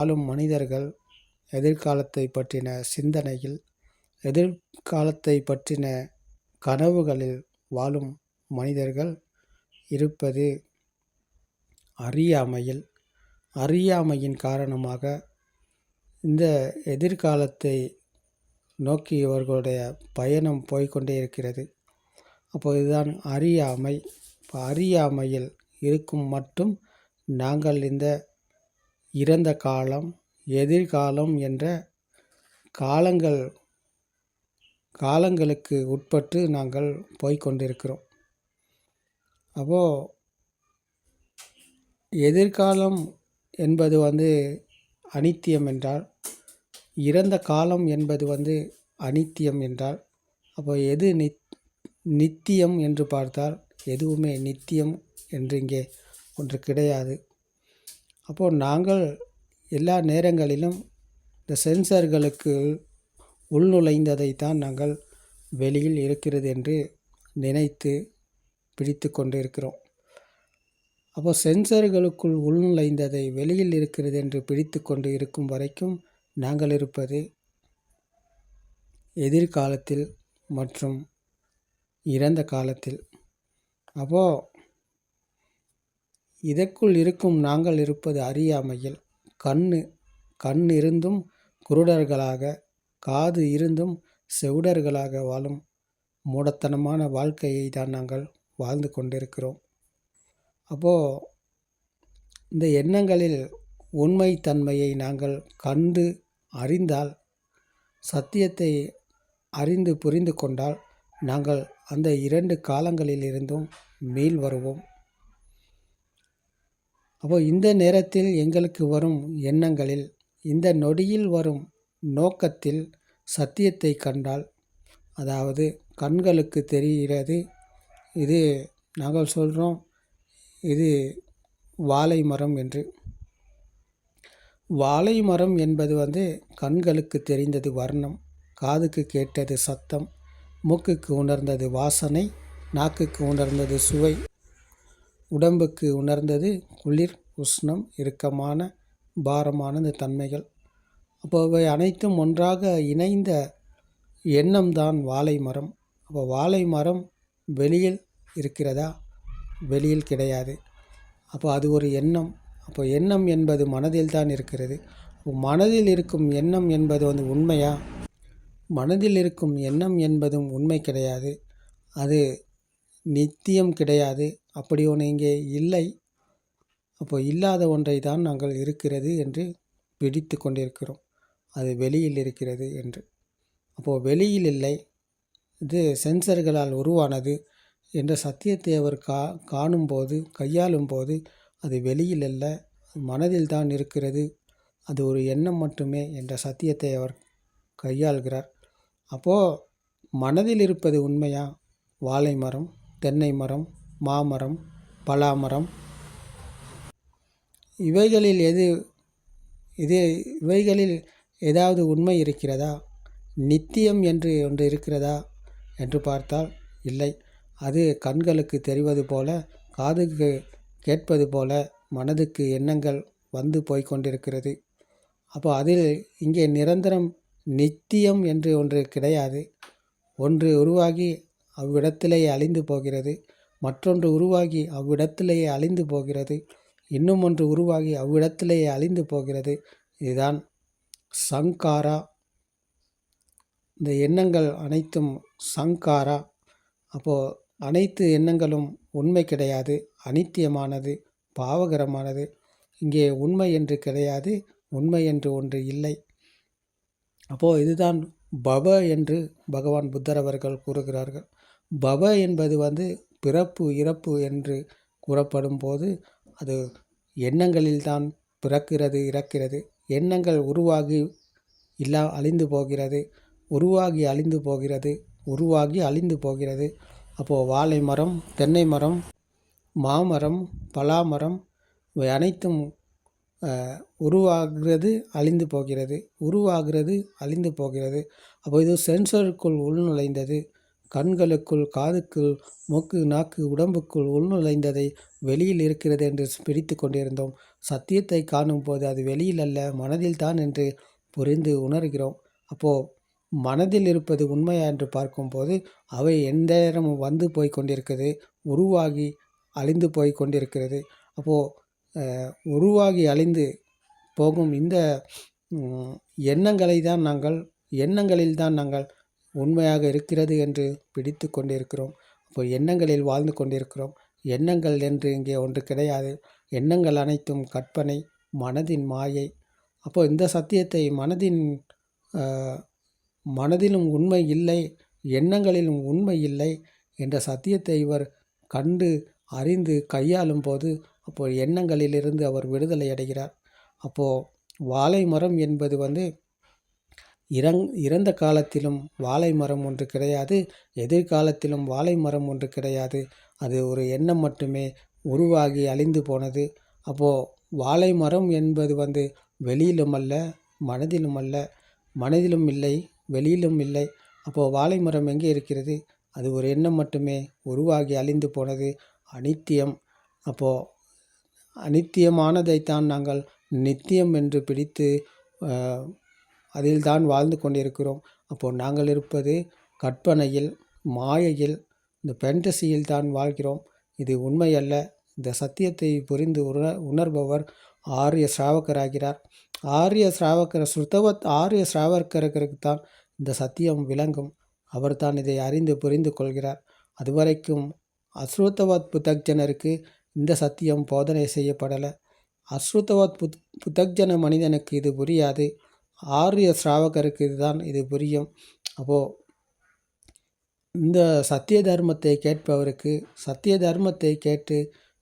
வாழும் மனிதர்கள் எதிர்காலத்தை பற்றின சிந்தனையில் எதிர்காலத்தை பற்றின கனவுகளில் வாழும் மனிதர்கள் இருப்பது அறியாமையில். அறியாமையின் காரணமாக இந்த எதிர்காலத்தை நோக்கி இவர்களுடைய பயணம் போய்க்கொண்டே இருக்கிறது. அப்போ இதுதான் அறியாமை இப்போ அறியாமையில் இருக்கும் மட்டும் நாங்கள் இந்த இறந்த காலம் எதிர்காலம் என்ற காலங்கள் காலங்களுக்கு உட்பட்டு நாங்கள் போய்க்கொண்டிருக்கிறோம் அப்போது எதிர்காலம் என்பது வந்து அனித்தியம் என்றால் இறந்த காலம் என்பது வந்து அனித்தியம் என்றால் அப்போ எது நித் நித்தியம் என்று பார்த்தால் எதுவுமே நித்தியம் என்று இங்கே ஒன்று கிடையாது. அப்போது நாங்கள் எல்லா நேரங்களிலும் இந்த சென்சர்களுக்கு உள்நுழைந்ததை தான் நாங்கள் வெளியில் இருக்கிறது என்று நினைத்து பிடித்து கொண்டு இருக்கிறோம் அப்போ சென்சர்களுக்குள் உள்நுழைந்ததை வெளியில் இருக்கிறது என்று பிடித்து கொண்டு இருக்கும் வரைக்கும் நாங்கள் இருப்பது எதிர்காலத்தில் மற்றும் இறந்த காலத்தில். அப்போது இதற்குள் இருக்கும் நாங்கள் இருப்பது அறியாமையில். கண்ணு கண் இருந்தும் குருடர்களாக காது இருந்தும் செவுடர்களாக வாழும் மூடத்தனமான வாழ்க்கையை தான் நாங்கள் வாழ்ந்து கொண்டிருக்கிறோம். அப்போது இந்த எண்ணங்களில் உண்மைத்தன்மையை நாங்கள் கண்டு அறிந்தால் சத்தியத்தை அறிந்து புரிந்து கொண்டால் நாங்கள் அந்த இரண்டு காலங்களிலிருந்தும் மீள் வருவோம். அப்போ இந்த நேரத்தில் எங்களுக்கு வரும் எண்ணங்களில் இந்த நொடியில் வரும் நோக்கத்தில் சத்தியத்தை கண்டால் அதாவது கண்களுக்கு தெரிகிறது இது நாங்கள் சொல்கிறோம் இது வாழை மரம் என்று. வாழை மரம் என்பது வந்து கண்களுக்கு தெரிந்தது வர்ணம் காதுக்கு கேட்டது சத்தம் மூக்குக்கு உணர்ந்தது வாசனை நாக்குக்கு உணர்ந்தது சுவை. உடம்புக்கு உணர்ந்தது குளிர் உஷ்ணம் இறுக்கமான பாரமான இந்த தன்மைகள். அப்போ இவை அனைத்தும் ஒன்றாக இணைந்த எண்ணம்தான் வாழை மரம். அப்போ வாழை மரம் வெளியில் இருக்கிறதா? வெளியில் கிடையாது. அப்போ அது ஒரு எண்ணம். அப்போ எண்ணம் என்பது மனதில் தான் இருக்கிறது. மனதில் இருக்கும் எண்ணம் என்பது வந்து உண்மையா? மனதில் இருக்கும் எண்ணம் என்பதும் உண்மை கிடையாது. அது நித்தியம் கிடையாது. அப்படி ஒன்று இங்கே இல்லை. அப்போ இல்லாத ஒன்றை தான் நாங்கள் இருக்கிறது என்று பிடித்து கொண்டிருக்கிறோம். அது வெளியில் இருக்கிறது என்று. அப்போது வெளியில் இல்லை. இது சென்சர்களால் உருவானது என்ற சத்தியத்தை அவர் கா காணும்போது கையாளும் போது அது வெளியில் அல்ல மனதில் தான் இருக்கிறது. அது ஒரு எண்ணம் மட்டுமே என்ற சத்தியத்தை அவர் கையாள்கிறார். அப்போது மனதில் இருப்பது உண்மையா? வாழை மரம். தென்னை மரம் மாமரம் பலாமரம். இவைகளில் எது இது இவைகளில் ஏதாவது உண்மை இருக்கிறதா? நித்தியம் என்று ஒன்று இருக்கிறதா? என்று பார்த்தால் இல்லை. அது கண்களுக்கு தெரிவது போல காதுக்கு கேட்பது போல மனதுக்கு எண்ணங்கள் வந்து போய்க்கொண்டிருக்கிறது அப்போ அதில் இங்கே நிரந்தரம் நித்தியம் என்று ஒன்று கிடையாது. ஒன்று உருவாகி அவ்விடத்திலேயே அழிந்து போகிறது. மற்றொன்று உருவாகி அவ்விடத்திலேயே அழிந்து போகிறது. இன்னும் ஒன்று உருவாகி அவ்விடத்திலேயே அழிந்து போகிறது. இதுதான் சங்காரா. இந்த எண்ணங்கள் அனைத்தும் சங்காரா. அப்போது அனைத்து எண்ணங்களும் உண்மை கிடையாது. அனித்தியமானது பாவகரமானது. இங்கே உண்மை என்று கிடையாது உண்மை என்று ஒன்று இல்லை. அப்போது இதுதான் பவ என்று பகவான் புத்தர் அவர்கள் கூறுகிறார்கள். பவ என்பது வந்து பிறப்பு இறப்பு என்று கூறப்படும் போது அது எண்ணங்களில்தான் பிறக்கிறது இறக்கிறது. எண்ணங்கள் உருவாகி இல்லா அழிந்து போகிறது. உருவாகி அழிந்து போகிறது. உருவாகி அழிந்து போகிறது. அப்போது வாழை மரம் தென்னை மரம் மாமரம் பலாமரம் இவை அனைத்தும் உருவாகிறது அழிந்து போகிறது. உருவாகிறது அழிந்து போகிறது. அப்போ இது சென்சருக்குள் உள்நுழைந்தது. கண்களுக்குள் காதுக்குள் மூக்கு நாக்கு உடம்புக்குள் உள்நுழைந்ததை வெளியில் இருக்கிறது என்று பிடித்து கொண்டிருந்தோம். சத்தியத்தை காணும்போது அது வெளியில் அல்ல மனதில் தான் என்று புரிந்து உணர்கிறோம். அப்போது மனதில் இருப்பது உண்மையா என்று பார்க்கும்போது அவை எந்த நேரமும் வந்து போய் கொண்டிருக்கிறது உருவாகி அழிந்து போய் கொண்டிருக்கிறது. அப்போது உருவாகி அழிந்து போகும் இந்த எண்ணங்களை தான் நாங்கள் எண்ணங்களில் தான் நாங்கள் உண்மையாக இருக்கிறது என்று பிடித்து கொண்டிருக்கிறோம். அப்போ எண்ணங்களில் வாழ்ந்து கொண்டிருக்கிறோம். எண்ணங்கள் என்று இங்கே ஒன்று கிடையாது. எண்ணங்கள் அனைத்தும் கற்பனை மனதின் மாயை. அப்போ இந்த சத்தியத்தை மனதின் மனதிலும் உண்மை இல்லை எண்ணங்களிலும் உண்மை இல்லை என்ற சத்தியத்தை இவர் கண்டு அறிந்து கையாளும் போது அப்போது எண்ணங்களிலிருந்து அவர் விடுதலை அடைகிறார். அப்போது வாழை மரம் என்பது வந்து இறங் இறந்த காலத்திலும் வாழை மரம் ஒன்று கிடையாது எதிர்காலத்திலும் வாழை மரம் ஒன்று கிடையாது. அது ஒரு எண்ணம் மட்டுமே உருவாகி அழிந்து போனது. அப்போது வாழை மரம் என்பது வந்து வெளியிலும் அல்ல மனதிலும் அல்ல. மனதிலும் இல்லை வெளியிலும் இல்லை. அப்போது வாழை மரம் எங்கே இருக்கிறது? அது ஒரு எண்ணம் மட்டுமே உருவாகி அழிந்து போனது. அனித்தியம். அப்போது அனித்தியமானதைத்தான் நாங்கள் நித்தியம் என்று பிடித்து அதில் தான் வாழ்ந்து கொண்டிருக்கிறோம். அப்போது நாங்கள் இருப்பது கற்பனையில் மாயையில் இந்த பெண்டசியில் தான் வாழ்கிறோம். இது உண்மையல்ல. இந்த சத்தியத்தை புரிந்து உண உணர்பவர் ஆரிய ஸ்ராவக்கராகிறார் ஆரிய ஸ்ராவக்கர் சுத்தவத் ஆரிய ஸ்ராவக்கருக்கு தான் இந்த சத்தியம் விளங்கும். அவர் தான் இதை அறிந்து புரிந்து கொள்கிறார். அதுவரைக்கும் அஸ்ருத்தவத் புத்தக்ஜனருக்கு இந்த சத்தியம் போதனை செய்யப்படலை. அஸ்ருத்தவத் புத் புத்தக்ஜன மனிதனுக்கு இது புரியாது. ஆரிய ஸ்ராவகருக்கு இதுதான் இது புரியும். அப்போது இந்த சத்திய தர்மத்தை கேட்பவருக்கு சத்திய தர்மத்தை கேட்டு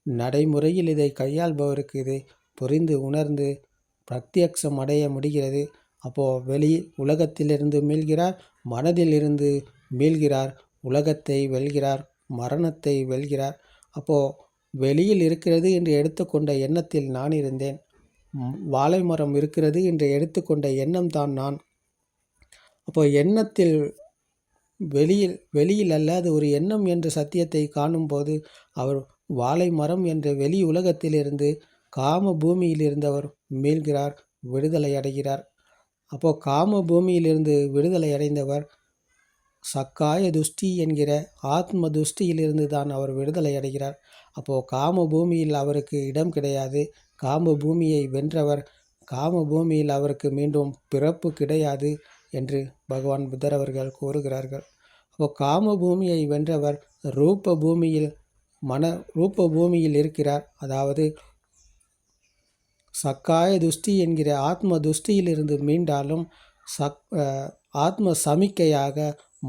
நடைமுறையில் இதை கையாள்பவருக்கு இதை புரிந்து உணர்ந்து பிரத்யக்ஷம் அடைய முடிகிறது. அப்போது வெளி உலகத்திலிருந்து மீள்கிறார் மனதில் இருந்து மீள்கிறார் உலகத்தை வெல்கிறார் மரணத்தை வெல்கிறார். அப்போது வெளியில் இருக்கிறது என்று எடுத்துக்கொண்ட எண்ணத்தில் நான் இருந்தேன். வாழை மரம் இருக்கிறது என்று எடுத்துக்கொண்ட எண்ணம் தான் நான். அப்போ எண்ணத்தில் வெளியில் வெளியில் அல்ல அது ஒரு எண்ணம் என்ற சத்தியத்தை காணும்போது அவர் வாழை மரம் என்ற வெளி உலகத்திலிருந்து காம பூமியிலிருந்து இருந்தவர் மீள்கிறார் விடுதலை அடைகிறார். அப்போ காம பூமியிலிருந்து விடுதலை அடைந்தவர் சக்காய துஷ்டி என்கிற ஆத்ம துஷ்டியிலிருந்து தான் அவர் விடுதலை அடைகிறார். அப்போது காம பூமியில் அவருக்கு இடம் கிடையாது. காம பூமியை வென்றவர் காம பூமியில் அவருக்கு மீண்டும் பிறப்பு கிடையாது என்று பகவான் புத்தர் அவர்கள் கூறுகிறார்கள். அப்போ காம பூமியை வென்றவர் ரூப பூமியில் மன ரூப பூமியில் இருக்கிறார். அதாவது சக்காய துஷ்டி என்கிற ஆத்ம துஷ்டியிலிருந்து மீண்டாலும் சக் ஆத்ம சமிக்கையாக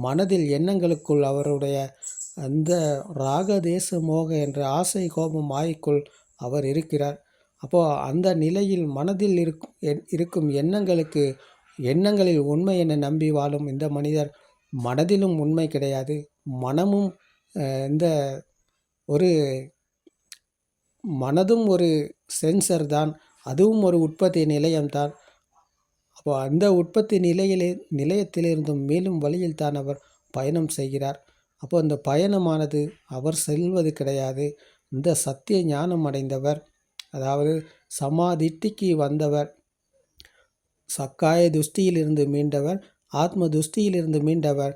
மனதில் எண்ணங்களுக்குள் அவருடைய அந்த ராகதேச மோக என்ற ஆசை கோபம் மாய்க்குள் அவர் இருக்கிறார். அப்போது அந்த நிலையில் மனதில் இருக்கும் இருக்கும் எண்ணங்களுக்கு எண்ணங்களில் உண்மை என நம்பி வாழும் இந்த மனிதர் மனதிலும் உண்மை கிடையாது. மனமும் இந்த ஒரு மனதும் ஒரு சென்சர் தான். அதுவும் ஒரு உற்பத்தி நிலையம்தான் அப்போ அந்த உற்பத்தி நிலையிலே நிலையத்திலிருந்தும் மேலும் வழியில் தான் அவர் பயணம் செய்கிறார். அப்போ அந்த பயணமானது அவர் செல்வது கிடையாது. இந்த சத்திய ஞானம் அடைந்தவர் அதாவது சமாதிட்டிக்கு வந்தவர். சக்காய துஷ்டியிலிருந்து மீண்டவர் ஆத்ம துஷ்டியிலிருந்து மீண்டவர்.